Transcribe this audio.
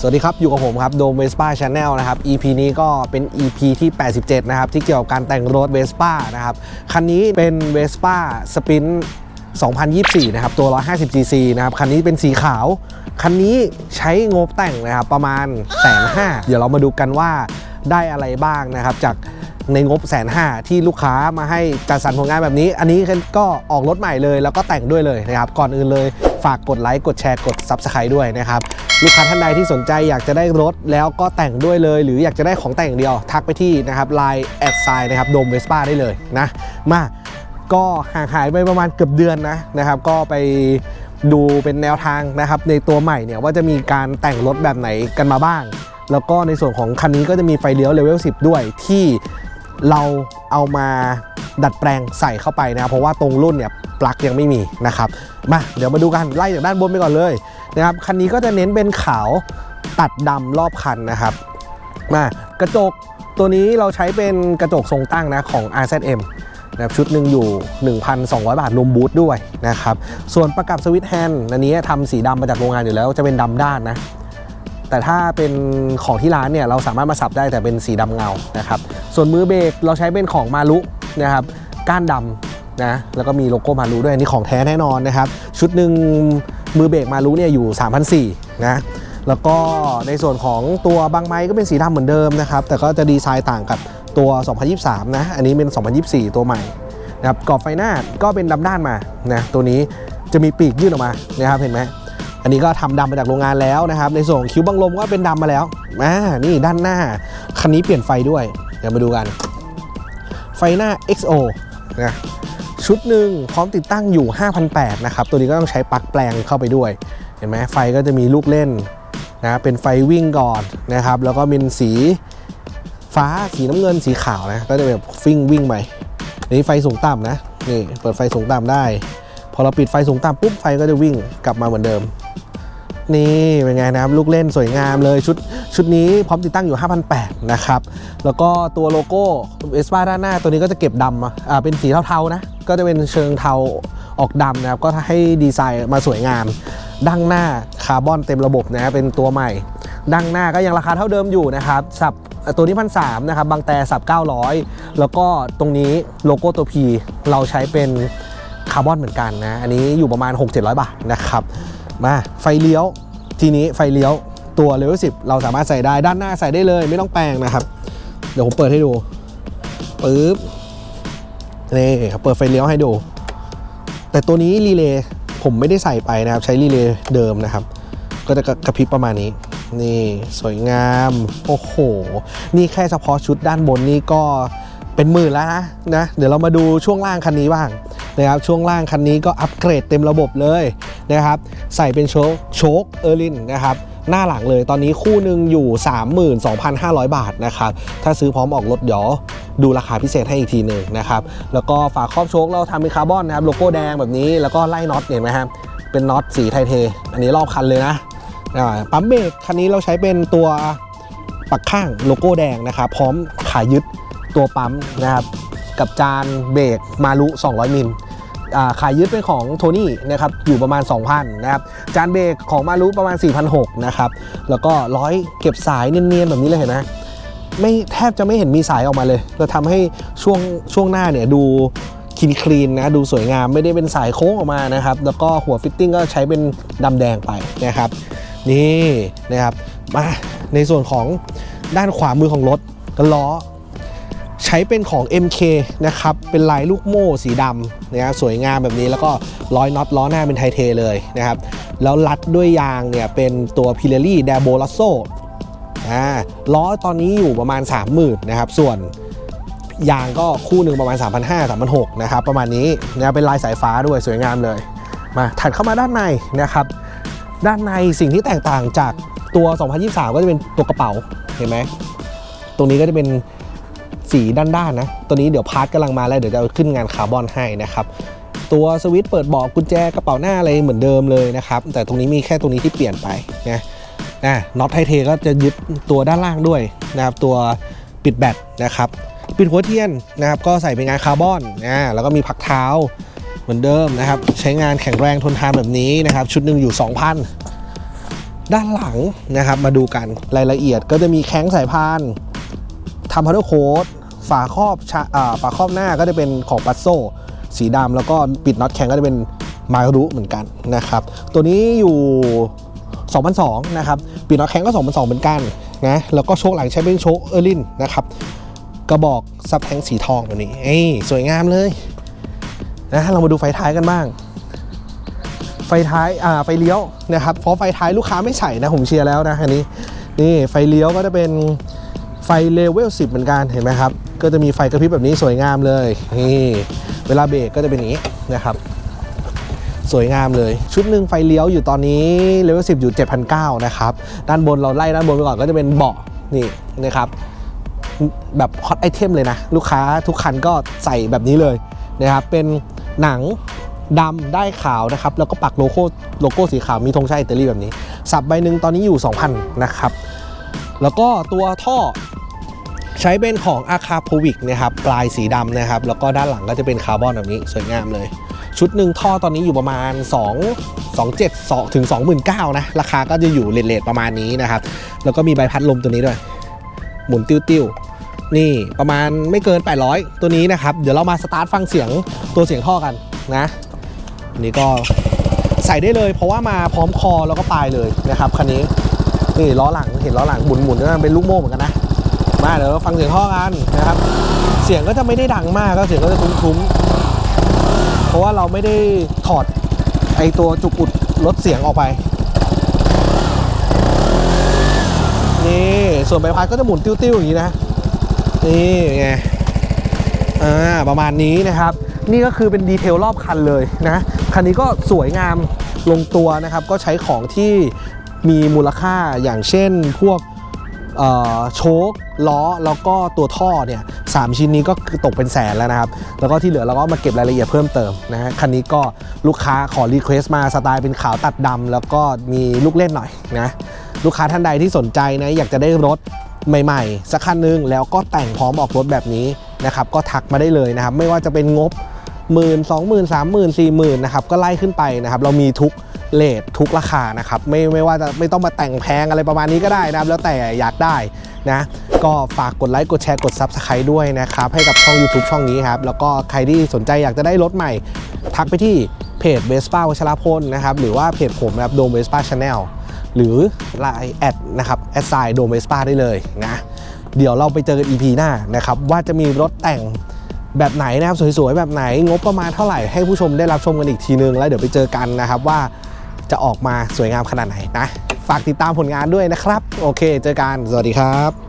สวัสดีครับ อยู่กับผมครับโดมเวสป้าชาแนลนะครับ EP นี้ก็เป็น EP ที่ 87 นะครับ ที่เกี่ยวกับการแต่งรถเวสป้านะครับ คันนี้เป็นเวสป้าสปิน2024 นะครับ ตัว 150cc นะครับ คันนี้เป็นสีขาว คันนี้ใช้งบแต่งนะครับ ประมาณแสนห้าเดี๋ยวเรามาดูกันว่าได้อะไรบ้างนะครับ จากในงบแสนห้าที่ลูกค้ามาให้จัดสรรผลงานแบบนี้ อันนี้ก็ออกรถใหม่เลย แล้วก็แต่งด้วยเลยนะครับ ก่อนอื่นเลย ฝากกดไลค์กดแชร์กด Subscribe ด้วยนะครับ ลูกค้าท่านใดที่สนใจอยากจะได้รถแล้วก็แต่งด้วยเลย หรืออยากจะได้ของแต่งอย่างเดียว ทักไปที่นะครับ Line แอดไซน์นะครับโดมเวสป้าได้เลยนะ มาก็ห่างหายไปประมาณเกือบเดือนนะนะครับ ก็ไปดูเป็นแนวทางนะครับในตัวใหม่เนี่ยว่าจะมีการแต่งรถแบบไหนกันมาบ้าง แล้วก็ในส่วนของคันนี้ก็จะมีไฟเลี้ยวเลเวล10 ด้วยที่เราเอามาดัดแปลงใส่เข้าไปนะเพราะว่าตรงรุ่นเนี่ย ปลั๊กยังไม่มีนะครับมาเดี๋ยวมาดูกันไล่จากด้านบนไปก่อนเลยนะครับคันนี้ก็จะเน้นเป็นขาวตัดดำรอบคันนะครับมากระจกตัวนี้เราใช้เป็นกระจกทรงตั้งนะของ RZM นะครับชุดหนึ่งอยู่ 1,200 บาทรวมบูทด้วยนะครับส่วนประกับสวิตช์แฮนด์อันนี้ทำสีดำมาจากโรงงานอยู่แล้วจะเป็นดำด้านนะแต่ถ้าเป็นของที่ร้านเนี่ยเราสามารถมาสับได้แต่เป็นสีดำเงานะครับส่วนมือเบรกเราใช้เป็นของมารุนะครับก้านดำ นะแล้วก็มีโลโก้มารุด้วยอันนี่ของแท้แน่นอนนะครับ ชุดหนึ่งมือเบรกมารุเนี่ยอยู่ 3,400นะแล้วก็ในส่วนของตัวบางไม้ก็เป็นสีดำเหมือนเดิมนะครับ แต่ก็จะดีไซน์ต่างกับตัว 2023 นะ อันนี้เป็น 2024 ตัวใหม่นะครับกรอบไฟหน้าก็เป็นดำด้านมานะตัวนี้จะมีปีกยื่นออกมานะครับเห็นไหมอันนี้ก็ทำดำมาจากโรงงานแล้วนะครับ ในส่วนคิ้วบังลมก็เป็นดำมาแล้วอ่านี่ด้านหน้าคันนี้เปลี่ยนไฟด้วย เดี๋ยวมาดูกัน ไฟหน้า XO นะ ชุดหนึ่งพร้อมติดตั้งอยู่ 5,800นะครับ ตัวนี้ก็ต้องใช้ปลั๊กแปลงเข้าไปด้วย เห็นไหมไฟก็จะมีลูกเล่นนะเป็นไฟวิ่งก่อนนะครับ แล้วก็เป็นสีฟ้าสีน้ำเงินสีขาวนะ ก็จะแบบฟิ่งวิ่งไปนนี้ไฟสูงต่ำนะนี่เปิดไฟสูงต่ำได้ พอเราปิดไฟสูงต่ำปุ๊บไฟก็จะวิ่งกลับมาเหมือนเดิม นี่เป็นไงนะครับลูกเล่นสวยงามเลยชุด ชุดนี้พร้อมติดตั้งอยู่ 5,800 นะครับ แล้วก็ตัวโลโก้เอสปาด้านหน้าตัวนี้ก็จะเก็บดำอ่าเป็นสีเทาๆนะ ก็จะเป็นเชิงเทาออกดำนะครับ ก็ให้ดีไซน์มาสวยงาม ดั้งหน้าคาร์บอนเต็มระบบนะเป็นตัวใหม่ ดั้งหน้าก็ยังราคาเท่าเดิมอยู่นะครับสับตัวนี้พันสามนะครับ บางแต่สับ 900 แล้วก็ตรงนี้โลโก้ตัว P เราใช้เป็นคาร์บอนเหมือนกันนะ อันนี้อยู่ประมาณ 6-700 บาทนะครับ มาไฟเลี้ยว ทีนี้ไฟเลี้ยว ตัวเลเวล10เราสามารถใส่ได้ด้านหน้าใส่ได้เลยไม่ต้องแปลงนะครับ เดี๋ยวผมเปิดให้ดูปึ๊บนี่ครับเปิดไฟเลี้ยวให้ดู แต่ตัวนี้รีเลย์ผมไม่ได้ใส่ไปนะครับ ใช้รีเลย์เดิมนะครับ ก็จะกระพริบประมาณนี้ นี่สวยงาม โอ้โห นี่แค่เฉพาะชุดด้านบนนี่ก็เป็นหมื่นแล้วนะนะ เดี๋ยวเรามาดูช่วงล่างคันนี้บ้างนะครับช่วงล่างคันนี้ก็อัปเกรดเต็มระบบเลยนะครับ ใส่เป็นโชคโชคเออร์ลินนะครับ หน้าหลังเลย ตอนนี้คู่หนึ่งอยู่ 32,500 บาทนะครับ ถ้าซื้อพร้อมออกรถเดี๋ยวดูราคาพิเศษให้อีกทีหนึ่งนะครับ แล้วก็ฝาครอบโชคเราทำเป็นคาร์บอนนะครับ โลโก้แดงแบบนี้ แล้วก็ไล่น็อตเห็นไหมครับ เป็นน็อตสีไทเท อันนี้รอบคันเลยนะ ปั๊มเบรกคันนี้เราใช้เป็นตัวปักข้างโลโก้แดงนะครับ พร้อมขายึดตัวปั๊มนะครับ กับจานเบรกมารุ200 มิล ขายยึดเป็นของโทนี่นะครับอยู่ประมาณ 2,000นะครับจานเบรกของมารุประมาณ 4,600นะครับแล้วก็ร้อยเก็บสายเนียนๆแบบนี้เลยเห็นไหมไม่แทบจะไม่เห็นมีสายออกมาเลยเราทำให้ช่วงช่วงหน้าเนี่ยดูคลีนคลีนนะดูสวยงามไม่ได้เป็นสายโค้งออกมานะครับ แล้วก็หัวฟิตติ้งก็ใช้เป็นดำแดงไปนะครับ นี่นะครับมาในส่วนของด้านขวามือของรถก็ล้อ ใช้เป็นของ MK นะครับ เป็นลายลูกโม่สีดำนะฮะสวยงามแบบนี้แล้วก็ร้อยน็อตล้อหน้าเป็นไทเทเลยนะครับ แล้วรัดด้วยยางเนี่ยเป็นตัว Pirelli d a b o l a s s o อ่าล้อตอนนี้อยู่ประมาณ 30,000นะครับ ส่วนยางก็คู่หนึ่งประมาณ 3,500 3,600นะครับ ประมาณนี้นะเป็นลายสายฟ้าด้วยสวยงามเลย มาถัดเข้ามาด้านในนะครับ ด้านในสิ่งที่แตกต่างจากตัว 2023 ก็จะเป็นตัวกระเป๋าเห็นไหมตรงนี้ก็จะเป็น สีด้านๆนะ ตัวนี้เดี๋ยวพาร์ทกำลังมาแล้วเดี๋ยวจะเอาขึ้นงานคาร์บอนให้นะครับ ตัวสวิตช์เปิดเบอกกุญแจกระเป๋าหน้าอะไรเหมือนเดิมเลยนะครับ แต่ตรงนี้มีแค่ตรงนี้ที่เปลี่ยนไปนะนะน็อตไทเทก็จะยึดตัวด้านล่างด้วยนะครับ ตัวปิดแบตนะครับปิดหัวเทียนนะครับก็ใส่เป็นงานคาร์บอนนะแล้วก็มีพักเท้าเหมือนเดิมนะครับ ใช้งานแข็งแรงทนทานแบบนี้นะครับ ชุดหนึ่งอยู่ 2,000 ด้านหลังนะครับ มาดูกันรายละเอียดก็จะมีแข้งสายพานทำพาร์ทโค้ด ฝาครอบฝาครอบหน้าก็จะเป็นของปัสโซสีดำแล้วก็ปิดน็อตแข็งก็จะเป็นมารุเหมือนกันนะครับ ตัวนี้อยู่2002นะครับปิดน็อตแข็งก็2002เหมือนกันนะแล้วก็โชคหลังใช้เป็นโชคเออร์ลินนะครับกระบอกซับแทงสีทองแบบนี้เอ้สวยงามเลยนะเรามาดูไฟท้ายกันบ้าง ไฟท้ายอ่าไฟเลี้ยวนะครับเพราะไฟท้ายลูกค้าไม่ใส่นะผมเชียร์แล้วนะอันนี้นี่ไฟเลี้ยวก็จะเป็นไฟเลเวล10 เหมือนกันเห็นไหมครับ ก็จะมีไฟกระพริบแบบนี้สวยงามเลยนี่เวลาเบรกก็จะเป็นอย่างนี้นะครับ สวยงามเลย ชุดหนึ่งไฟเลี้ยวอยู่ตอนนี้เลเวล10อยู่ 7,900นะครับด้านบนเราไล่ด้านบนไปก่อนก็จะเป็นเบาะนี่นะครับแบบฮอตไอเทมเลยนะ ลูกค้าทุกคันก็ใส่แบบนี้เลยนะครับเป็นหนังดำได้ขาวนะครับ แล้วก็ปักโลโก้โลโก้สีขาวมีธงชาติอิตาลีแบบนี้ สับใบหนึ่งตอนนี้อยู่ 2,000 นะครับ แล้วก็ตัวท่อ ใช้เป็นของอาคาโพวิกนะครับปลายสีดำนะครับ แล้วก็ด้านหลังก็จะเป็นคาร์บอนแบบนี้สวยงามเลย ชุดหนึ่งท่อตอนนี้อยู่ประมาณ 2 2 7 2ถึง29,000นะราคาก็จะอยู่เลทๆประมาณนี้นะครับ แล้วก็มีใบพัดลมตัวนี้ด้วย หมุนติ้วๆนี่ประมาณไม่เกิน 800 ตัวนี้นะครับ เดี๋ยวเรามาสตาร์ทฟังเสียงตัวเสียงท่อกันนะนี่ก็ใส่ได้เลย เพราะว่ามาพร้อมคอแล้วก็ปลายเลยนะครับคันนี้นี่ล้อหลังเห็นล้อหลังหมุนหมุนๆเป็นลูกโม่เหมือนกันนะ มาเดี๋ยวฟังเสียงท่อกันนะครับ เสียงก็จะไม่ได้ดังมากก็เสียงก็จะทุ้มๆ เพราะว่าเราไม่ได้ถอดไอตัวจุกอุดลดเสียงออกไป นี่ส่วนใบพัดก็จะหมุนติ้วๆอย่างนี้นะ นี่ไงอ่าประมาณนี้นะครับ นี่ก็คือเป็นดีเทลรอบคันเลยนะ คันนี้ก็สวยงามลงตัวนะครับ ก็ใช้ของที่มีมูลค่าอย่างเช่นพวก โชคล้อแล้วก็ตัวท่อเนี่ยสามชิ้นนี้ก็คือตกเป็นแสนแล้วนะครับ แล้วก็ที่เหลือเราก็มาเก็บรายละเอียดเพิ่มเติมนะฮะคันนี้ก็ลูกค้าขอรีเควสต์มาสไตล์เป็นขาวตัดดำแล้วก็มีลูกเล่นหน่อยนะลูกค้าท่านใดที่สนใจนะอยากจะได้รถใหม่ๆ สักคันหนึงแล้วก็แต่งพร้อมออกรถแบบนี้นะครับก็ทักมาได้เลยนะครับ ไม่ว่าจะเป็นงบหมื่นสองหมื่นสามหมื่นสี่หมื่นนะครับก็ไล่ขึ้นไปนะครับเรามีทุก เลททุกราคานะครับไม่ไม่ว่าจะไม่ต้องมาแต่งแพงอะไรประมาณนี้ก็ได้นะครับแล้วแต่อยากได้นะก็ฝากกดไลค์กดแชร์กด Subscribe ด้วยนะครับให้กับช่อง YouTube ช่องนี้ครับแล้วก็ใครที่สนใจอยากจะได้รถใหม่ ทักไปที่เพจเ e สป้าวัชรพลนะครับหรือว่าเพจผมนะครับโดมเ e สป้าชาแนลหรือ Line แอดนะครับแอดไซน์โดมเมสป้าได้เลยนะเดี๋ยวเราไปเจอกัน EP หน้านะครับว่าจะมีรถแต่งแบบไหนนะครับสวยๆแบบไหนงบประมาณเท่าไหร่ให้ผู้ชมได้รับชมกันอีกทีนึง แล้วเดี๋ยวไปเจอกันนะครับว่า จะออกมาสวยงามขนาดไหนนะ ฝากติดตามผลงานด้วยนะครับ โอเค เจอกัน สวัสดีครับ